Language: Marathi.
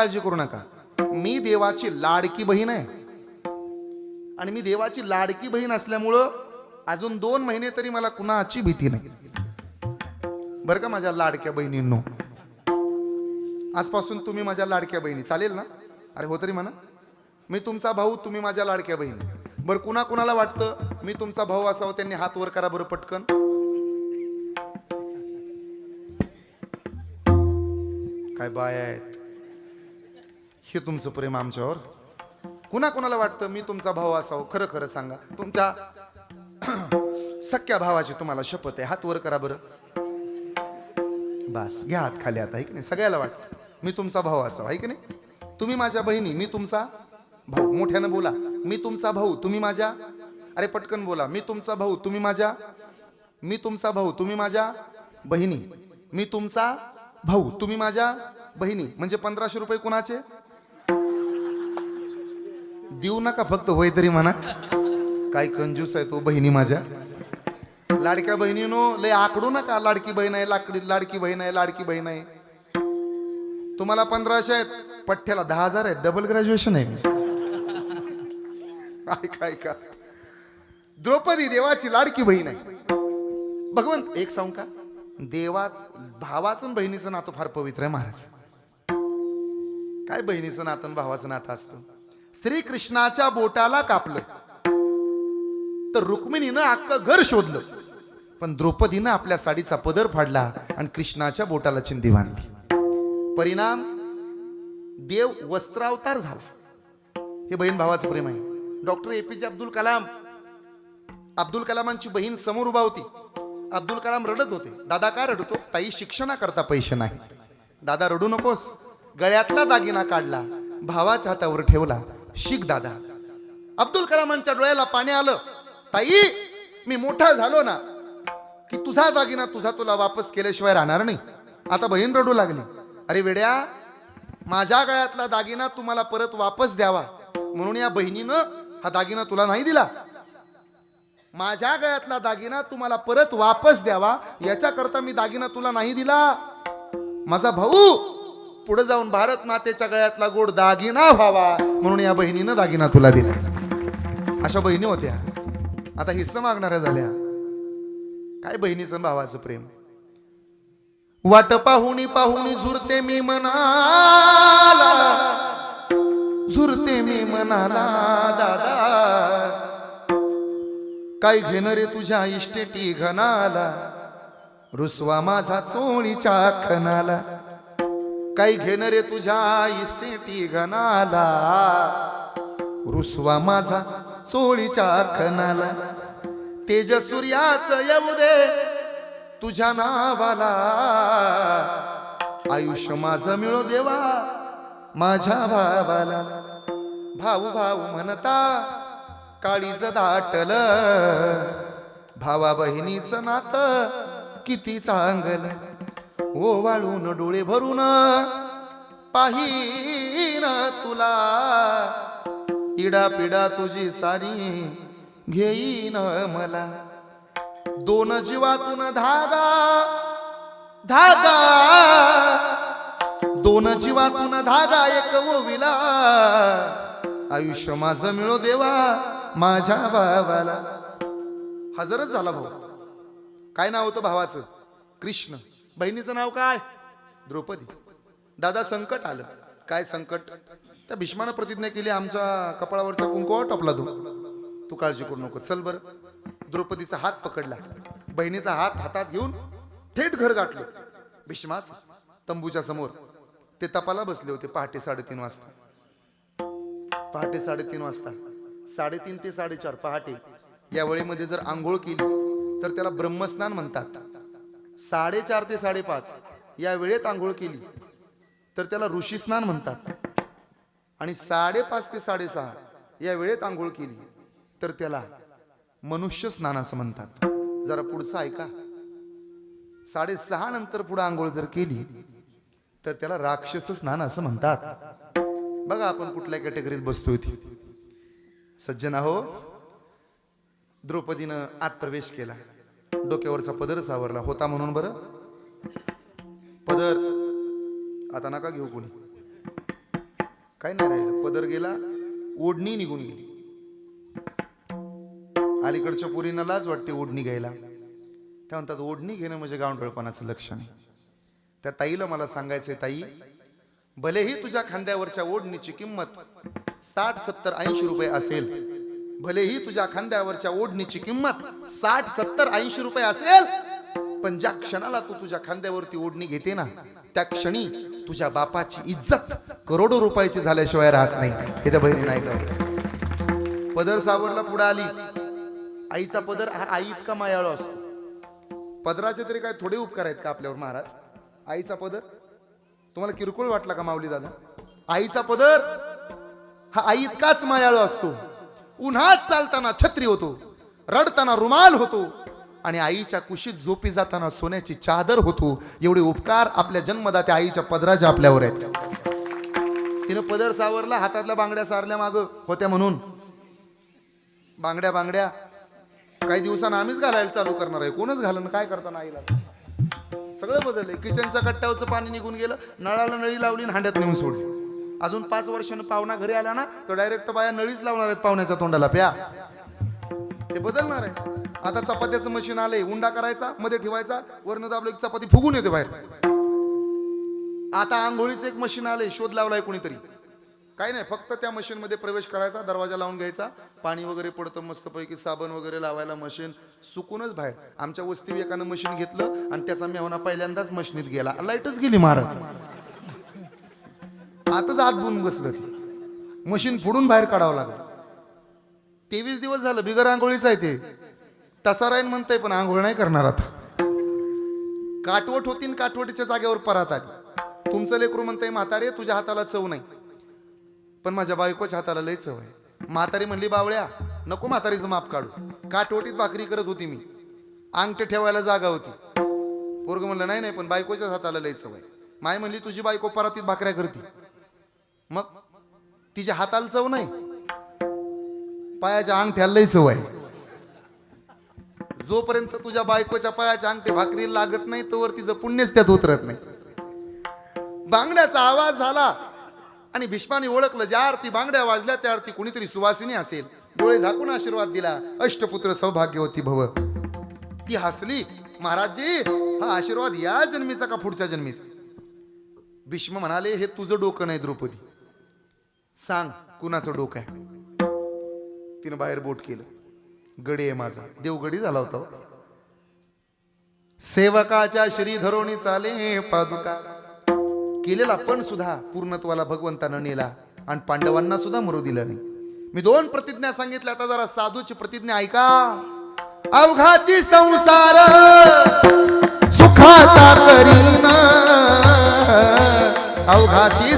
काळजी करू नका. मी देवाची लाडकी बहीण आहे. आणि मी देवाची लाडकी बहीण असल्यामुळं अजून दोन महिने तरी मला कुणाची भीती नाही. बरं का माझ्या लाडक्या बहिणींनो? आजपासून तुम्ही माझ्या लाडक्या बहिणी. चालेल ना? अरे हो तरी म्हणा. मी तुमचा भाऊ तुम्ही माझ्या लाडक्या बहिणी. बरं कुणा कुणाला वाटतं? मी तुमचा भाऊ असावं त्यांनी हात वर करा बरं पटकन. काय बाय आहेत? हे तुमचं प्रेम आमच्यावर? कुणा कुणाला वाटतं मी तुमचा भाऊ असावं? खरं खरं सांगा. तुमच्या सख्या भावाची तुम्हाला शपथ आहे. हात वर करा बरं. बस घ्या हात खाली आता ऐक नाही? सगळ्याला वाटतं. मी तुमचा भाऊ असावा ऐक नाही? तुम्ही माझ्या बहिणी मी तुमचा भाऊ. मोठ्यानं बोला. मी तुमचा भाऊ तुम्ही माझ्या अरे पटकन बोला. मी तुमचा भाऊ तुम्ही माझ्या मी तुमचा भाऊ तुम्ही माझ्या बहिणी. मी तुमचा भाऊ तुम्ही माझ्या बहिणी. म्हणजे पंधराशे रुपये कुणाचे? देऊ नका फक्त होय तरी म्हणा. काय कंजूस आहे तो बहिणी माझ्या. लाडक्या बहिणीनो लय आकडू नका. लाडकी बहीण आहे लाकडी लाडकी बहीण आहे लाडकी बहीण आहे. तुम्हाला पंधराशे आहेत पठ्ठ्याला दहा हजार आहेत. डबल ग्रॅज्युएशन आहे. ऐका ऐका द्रौपदी देवाची लाडकी बहीण आहे. भगवंत एक सांगू का? देवा भावाचं बहिणीचं नातं फार पवित्र आहे महाराज. काय बहिणीचं नातं भावाचं नातं असतं? श्रीकृष्णाच्या बोटाला कापलं. तर रुक्मिणीनं अख्खं घर शोधलं. पण द्रौपदीनं आपल्या साडीचा पदर फाडला आणि कृष्णाच्या बोटाला चिंधी बांधली. परिणाम देव वस्त्रावतार झाला. हे बहीण भावाचं प्रेम आहे. डॉक्टर ए पी जे अब्दुल कलाम. अब्दुल कलामांची बहीण समोर उभा होती. अब्दुल कलाम रडत होते. दादा काय रडतो? ताई शिक्षणाकरता पैसे नाहीत. दादा रडू नकोस. गळ्यातला दागिना काढला. भावाच्या हातावर ठेवला. शिक दादा. अब्दुल कलामांच्या डोळ्याला पाणी आलं. ताई मी मोठा झालो ना की तुझा दागिना तुझा तुला वापस केल्याशिवाय राहणार नाही. आता बहीण रडू लागली. अरे वेड्या माझ्या गळ्यातला दागिना तुम्हाला परत वापस द्यावा. म्हणून या बहिणीनं हा दागिना तुला नाही दिला. माझ्या गळ्यातला दागिना तुम्हाला परत वापस द्यावा. याच्याकरता मी दागिना तुला नाही दिला. माझा भाऊ पुढे जाऊन भारत मातेच्या गळ्यातला गोड दागिना व्हावा म्हणून या बहिणीनं दागिना तुला दिला. अशा बहिणी होत्या. आता हिस्सा मागणाऱ्या झाल्या. काय बहिणीचं भावाचं प्रेम? वाट पाहुणी पाहुणी झुरते मी मनाला. झुरते मी मनाला दादा. काय घेणं रे तुझ्या इष्टेटी घनाला? रुसवा माझा चोळीच्या खनाला. काही घेणं रे तुझ्या इष्टेटी घनाला. रुसवा माझा चोळीच्या खनाला तेज सूर्याच येऊ दे तुझ्या नावाला. आयुष्य माझं मिळो देवा माझ्या भावाला. भाऊ भाऊ म्हणता काळीच दाटल. भावा बहिणीचं नातं किती चांगलं. ओ वाळून डोळे भरून. पाहिन तुला. इडा पिडा तुझी सारी घेईन मला. दोन जीवातून धागा. धागा. दोन जीवातून धागा एक ओविला. आयुष्य माझं मिळो देवा माझ्या भावाला. हजरच झाला भाऊ. काय नाव होतं भावाचं? कृष्ण. बहिणीचं नाव काय? द्रौपदी. दादा संकट आलं. काय संकट? त्या भीष्मानं प्रतिज्ञा केली आमच्या कपाळावरचा कुंकवावर टपला तू. तू काळजी करू नको चल बर. द्रौपदीचा हात पकडला. बहिणीचा हात हातात घेऊन थेट घर गाठलं. भीष्माच तंबूच्या समोर ते तपाला बसले होते पहाटे साडेतीन वाजता. पहाटे साडेतीन वाजता. साडेतीन ते साडेचार पहाटे. या वेळेमध्ये जर आंघोळ केली तर त्याला ब्रह्मस्नान म्हणतात. साडेचार ते साडेपाच या वेळेत आंघोळ केली. तर त्याला ऋषी स्नान म्हणतात. आणि साडेपाच ते साडेसहा या वेळेत आंघोळ केली. तर त्याला मनुष्य स्नान असं म्हणतात. जरा पुढचं ऐका. साडेसहा नंतर पुढे आंघोळ जर केली तर त्याला राक्षस स्नान असं म्हणतात. बघा आपण कुठल्या कॅटेगरीत बसतोय ती. सज्जन हो द्रौपदीनं आत प्रवेश केला. डोक्यावरचा पदर सावरला. होता म्हणून बरं? पदर. आता नका घेऊ कोणी. काय नाही राहिलं. पदर गेला ओढणी निघून गेली. अलीकडच्या पुरींना लाज वाटते ओढणी घ्यायला. त्या म्हणतात ओढणी घेणं म्हणजे गावंडळपणाचं लक्षण त्या ताईला मला सांगायचंय ताई भलेही तुझ्या खांद्यावरच्या ओढणीची किंमत साठ सत्तर ऐंशी रुपये असेल भलेही तुझ्या खांद्यावरच्या ओढणीची किंमत साठ सत्तर ऐंशी रुपये असेल पण ज्या क्षणाला तू तुझ्या खांद्यावरती ओढणी घेते ना त्या क्षणी तुझ्या बापाची इज्जत करोडो रुपयाची झाल्याशिवाय राहत नाही. हे त्या बहिणी नाही का पदर सावरला पुढे आली. आईचा पदर हा आई इतका मायाळू असतो. पदराचे तरी काय थोडे उपकार आहेत का आपल्यावर महाराज? आईचा पदर? तुम्हाला किरकोळ वाटला का माऊली दादा? आईचा पदर? हा आई इतकाच मायाळू असतो. उन्हात चालताना छत्री होतो रडताना रुमाल होतो आणि आईच्या कुशीत झोपी जाताना सोन्याची चादर होतो. एवढे उपकार आपल्या जन्मदात्या आईच्या पदराच्या आपल्यावर आहेत. तिनं पदर सावरला हातातल्या बांगड्या सारल्या माग होत्या म्हणून. बांगड्या बांगड्या. काही दिवसांना आम्हीच घालायला चालू करणार आहे. कोणच घालणं काय करताना आईला? सगळं बदललंय. किचनच्या कट्ट्यावरचं पाणी निघून गेलं नळाला नळी लावली आणि हांड्यात नेऊन सोडली. अजून पाच वर्षानं पाहुणा घरी आला ना तर डायरेक्ट बाया नळीच लावणार आहेत पाहुण्याच्या तोंडाला प्या. ते बदलणार आहे. आता चपात्याचं मशीन आलंय उंडा करायचा मध्ये ठेवायचा वरनं दाबलं की चपाती फुगून येते बाहेर. आता आंघोळीचं एक मशीन आलंय शोध लावलाय कोणीतरी. काही नाही फक्त त्या मशीन मध्ये प्रवेश करायचा दरवाजा लावून घ्यायचा. पाणी वगैरे पडतं मस्तपैकी साबण वगैरे लावायला मशीन सुकूनच बाहेर. आमच्या वस्ती एकानं मशीन घेतलं आणि त्याचा मेहना पहिल्यांदाच मशीनीत गेला. लाईटच गेली महाराज. आताच आत बुन बसलं ते. मशीन फोडून बाहेर काढावं लागलं. तेवीस दिवस झालं बिगर आंघोळीच आहे ते. तसा म्हणतंय पण आंघोळ नाही करणार आता. काटवट होती काटवटीच्या जागेवर परात आली. तुमचं लेकरू म्हणतंय म्हातारे तुझ्या हाताला चव नाही. पण माझ्या बायकोच्या हाताला लय चव आहे. म्हातारी म्हणली बावळ्या नको म्हातारीचं माप काढू. काटवटीत भाकरी करत होती मी. अंगठे ठेवायला जागा होती. पोरग म्हणलं नाही नाही पण बायकोच्याच हाताला लय चव आहे. माय म्हणली तुझी बायको परातीत भाकऱ्या करते. मग तिच्या हाताला चव नाही. पायाच्या अंगठ्या लय चव आहे. जोपर्यंत तुझ्या बायकोच्या पायाच्या अंगठे भाकरी लागत नाही तोवर तिचं पुण्यच त्यात उतरत नाही. बांगड्याचा आवाज झाला आणि भीष्माने ओळखलं ज्या आरती बांगड्या वाजल्या त्या आरती कुणीतरी सुवासिनी असेल. डोळे झाकून आशीर्वाद दिला. अष्टपुत्र सौभाग्यवती भव. ती हसली महाराजजी हा आशीर्वाद या जन्मीचा का पुढच्या जन्मीचा? भीष्म म्हणाले हे तुझं डोकं नाही द्रौपदी. सांग कुणाचं डोकं आहे? तिनं बाहेर बोट केलं. गडी आहे माझा. देवगडी झाला होता हो. सेवकाच्या श्री धरोणी चाले पादुका. केलेला पण सुद्धा पूर्णत्वाला भगवंतानं नेला आणि पांडवांना सुद्धा मरू दिलं नाही. मी दोन प्रतिज्ञा सांगितल्या आता जरा साधूची प्रतिज्ञा ऐका. अवघाची संसार सुखाचा करीन. अवघाची